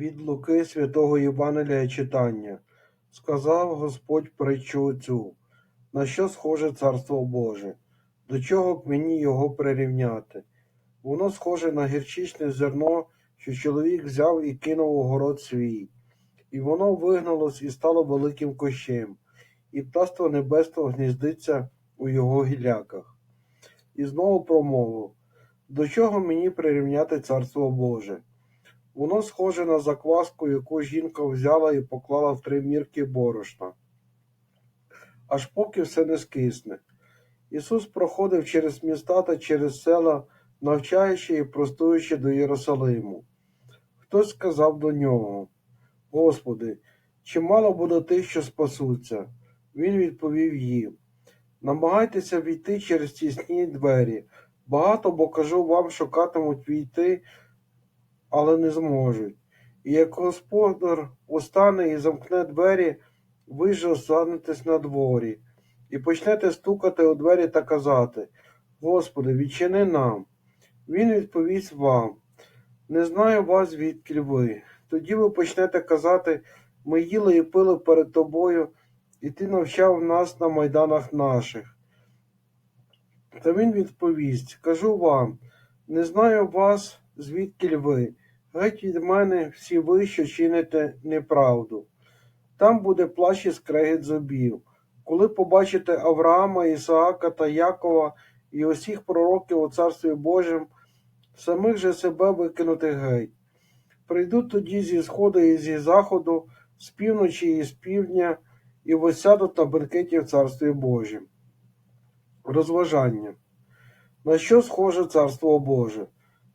Від Луки святого Євангелія читання. Сказав Господь притчу цю, на що схоже Царство Боже, до чого б мені його прирівняти? Воно схоже на гірчичне зерно, що чоловік взяв і кинув у город свій, і воно вигналось і стало великим кощем, і птаство небесного гніздиться у його гіляках. І знову промовив, до чого мені прирівняти Царство Боже? Воно схоже на закваску, яку жінка взяла і поклала в три мірки борошна, аж поки все не скисне. Ісус проходив через міста та через села, навчаючи і простуючи до Єрусалиму. Хтось сказав до нього: Господи, чи мало буде тих, що спасуться? Він відповів їм: Намагайтеся війти через тісні двері. Багато, бо кажу вам, шукатимуть війти, але не зможуть. І як господар устане і замкне двері, ви ж останетесь на дворі, і почнете стукати у двері та казати: Господи, відчини нам. Він відповість вам: Не знаю вас, звідки ви. Тоді ви почнете казати: Ми їли і пили перед тобою, і ти навчав нас на майданах наших. Та він відповість: Кажу вам, не знаю вас, звідки ви. Геть від мене всі ви, що чините неправду. Там буде плач і скрегіт зубів. Коли побачите Авраама, Ісаака та Якова і усіх пророків у Царстві Божим, самих же себе викинути геть. Прийдуть тоді зі сходу і зі заходу, з півночі і з півдня, і восядуть на бенкеті в Царстві Божім. Розважання. На що схоже Царство Боже?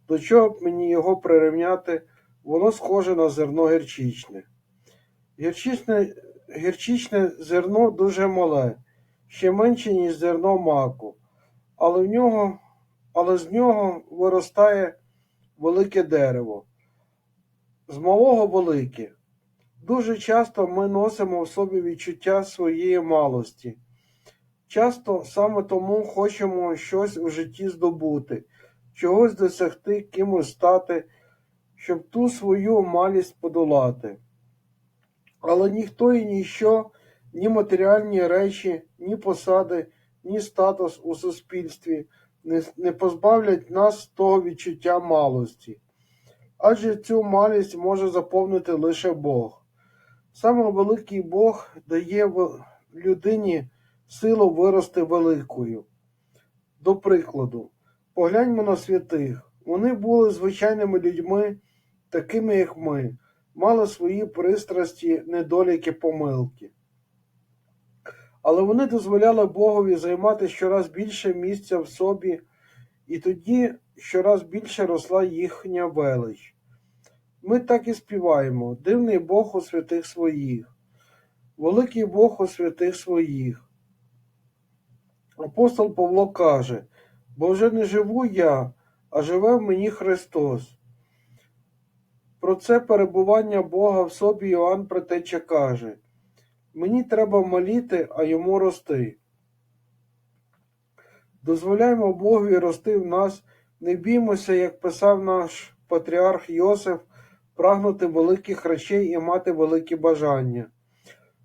До чого б мені його прирівняти, воно схоже на зерно гірчичне. Гірчичне, гірчичне зерно дуже мале, ще менше, ніж зерно маку, але, в нього, але з нього виростає велике дерево. З малого велике. Дуже часто ми носимо в собі відчуття своєї малості. Часто саме тому хочемо щось у житті здобути, чогось досягти, кимось стати, щоб ту свою малість подолати. Але ніхто і ніщо, ні матеріальні речі, ні посади, ні статус у суспільстві не, позбавлять нас того відчуття малості. Адже цю малість може заповнити лише Бог. Саме великий Бог дає людині силу вирости великою. До прикладу, погляньмо на святих. Вони були звичайними людьми, такими, як ми, мали свої пристрасті, недоліки, помилки. Але вони дозволяли Богові займати щораз більше місця в собі, і тоді щораз більше росла їхня велич. Ми так і співаємо: дивний Бог у святих своїх, великий Бог у святих своїх. Апостол Павло каже, бо вже не живу я, а живе в мені Христос. Про це перебування Бога в собі Іоанн Претеча каже: Мені треба моліти, а йому рости. Дозволяємо Богові рости в нас, не біймося, як писав наш патріарх Йосиф, прагнути великих речей і мати великі бажання.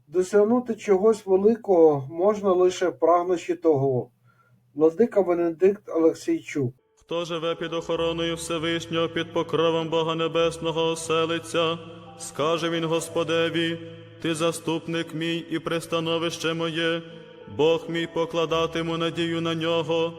Досягнути чогось великого можна лише прагнучи того. Владика Венедикт Олексійчук. Хто живе під охороною Всевишнього, під покровом Бога Небесного оселиться, скаже він Господеві, Ти заступник мій і пристановище моє, Бог мій покладатиму надію на нього,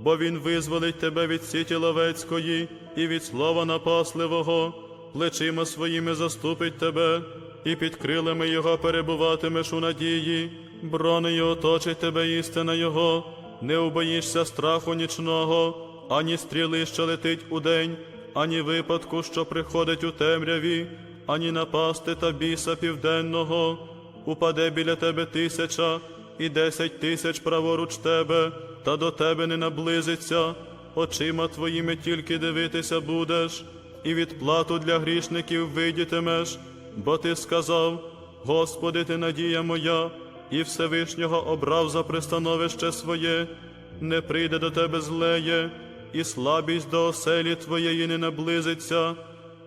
бо Він визволить тебе від сіті ловецької і від слова напасливого, плечима своїми заступить тебе, і під крилами його перебуватимеш у надії, бронею оточить тебе істина Його, не убоїшся страху нічного ані стріли, що летить удень, ані випадку, що приходить у темряві, ані напасти та біса південного, упаде біля тебе тисяча і десять тисяч праворуч тебе, та до тебе не наблизиться, очима твоїми тільки дивитися будеш, і відплату для грішників видітимеш, бо ти сказав, Господи, ти надія моя, і Всевишнього обрав за пристановище своє, не прийде до тебе злеє, і слабість до оселі твоєї не наблизиться,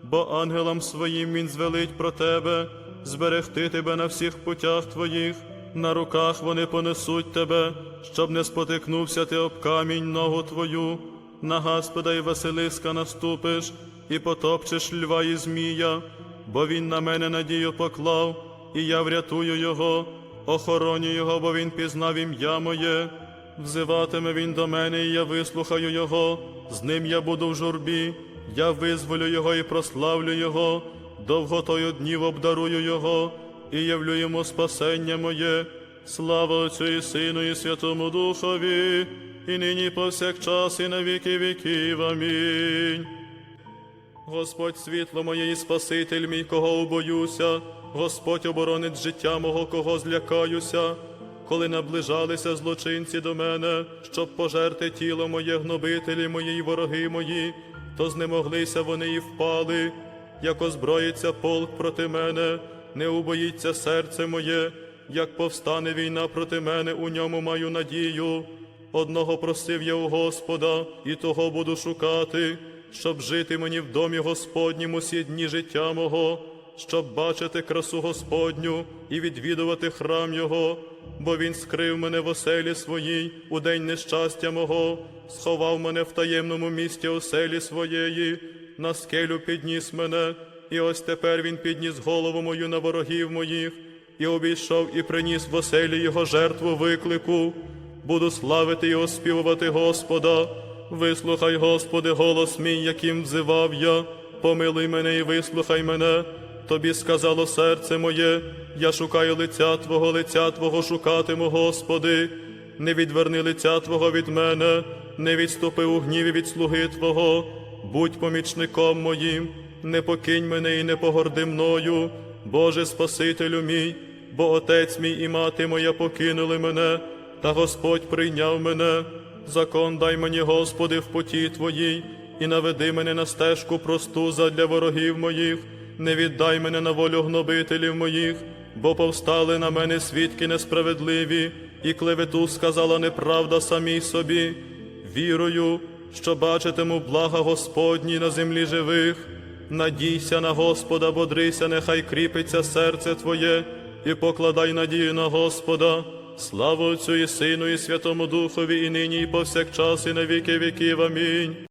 бо ангелам своїм він звелить про тебе, зберегти тебе на всіх путях твоїх, на руках вони понесуть тебе, щоб не спотикнувся ти об камінь ногу твою, на Господа і Василиска наступиш, і потопчеш льва і змія, бо він на мене надію поклав, і я врятую його, охороню його, бо він пізнав ім'я моє. Взиватиме він до мене, і я вислухаю його, з ним я буду в журбі, я визволю його і прославлю його, довготою днів обдарую його, і явлю йому спасення моє. Слава Отцю і Сину, і Святому Духові, і нині повсякчас, і на віки віків. Амінь. Господь світло моє і Спаситель мій, кого убоюся, Господь оборонить життя мого, кого злякаюся, коли наближалися злочинці до мене, щоб пожерти тіло моє, гнобителі мої й вороги мої, то знемоглися вони і впали, як озброїться полк проти мене, не убоїться серце моє, як повстане війна проти мене, у ньому маю надію. Одного просив я у Господа, і того буду шукати, щоб жити мені в домі Господнім усі дні життя мого, щоб бачити красу Господню і відвідувати храм Його, бо Він скрив мене в оселі своїй у день нещастя мого, сховав мене в таємному місті оселі своєї, на скелю підніс мене, і ось тепер Він підніс голову мою на ворогів моїх, і обійшов і приніс в оселі Його жертву виклику. Буду славити і оспівувати Господа. Вислухай, Господи, голос мій, яким взивав я. Помилуй мене і вислухай мене. Тобі сказало серце моє, я шукаю лиця Твого, лиця Твого шукатиму, Господи. Не відверни лиця Твого від мене, не відступи у гніві від слуги Твого. Будь помічником моїм, не покинь мене і не погорди мною, Боже Спасителю мій, бо отець мій і мати моя покинули мене, та Господь прийняв мене. Закон дай мені, Господи, в поті Твоїй, і наведи мене на стежку просту задля ворогів моїх, не віддай мене на волю гнобителів моїх, бо повстали на мене свідки несправедливі, і клевету сказала неправда самій собі. Вірую, що бачитиму блага Господні на землі живих. Надійся на Господа, бодрися, нехай кріпиться серце Твоє, і покладай надію на Господа. Слава Отцю і Сину, і Святому Духові, і нині, і повсякчас, і на віки віків. Амінь.